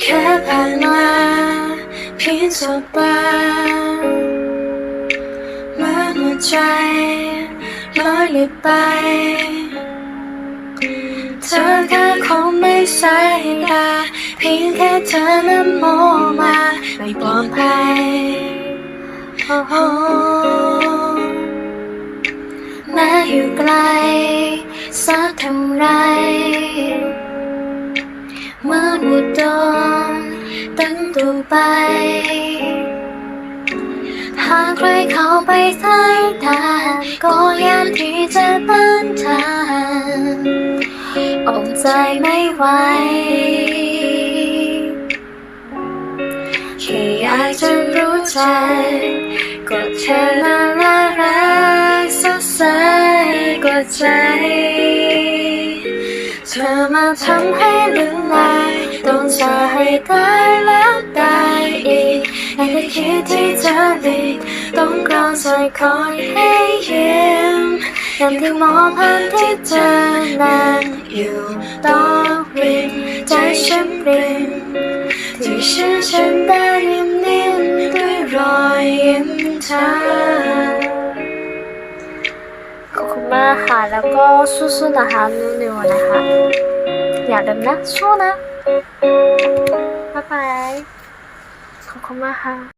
แค่ผ่านมาเพียงสบตาเมื่อหัวใจลอยลิบไป เธอแค่คงไม่ใช่ตาเพียงแค่เธอนั้นมองมาไม่ปลอดภัยโท่าไร เมื่อบุดดนตั้งตัวไป หากใครเข้าไปสายตาก็ยันที่จะต้านทานอดใจไม่ไหวแค่อยากจะรู้ใจก็เธอน่ารักสดใสกว่าใจ เธอมาทำให้ลืมลายต้องใจตายแล้วตายอีกแต่คิดที่เธอดีต้องกรอใส่คอยให้ยิ้มยังที่มองผ่านที่เธอนานอยู่ต้องริมใจฉันปริมที่ฉันฉันได้ยิ้มนิ่มด้วยรอยยิ้มเธอ มากค่ะ แล้วก็สู้ๆนะคะนุ่นนิวนะคะ อย่าลืมนะ สู้นะ บ๊ายบาย ขอบคุณมากค่ะ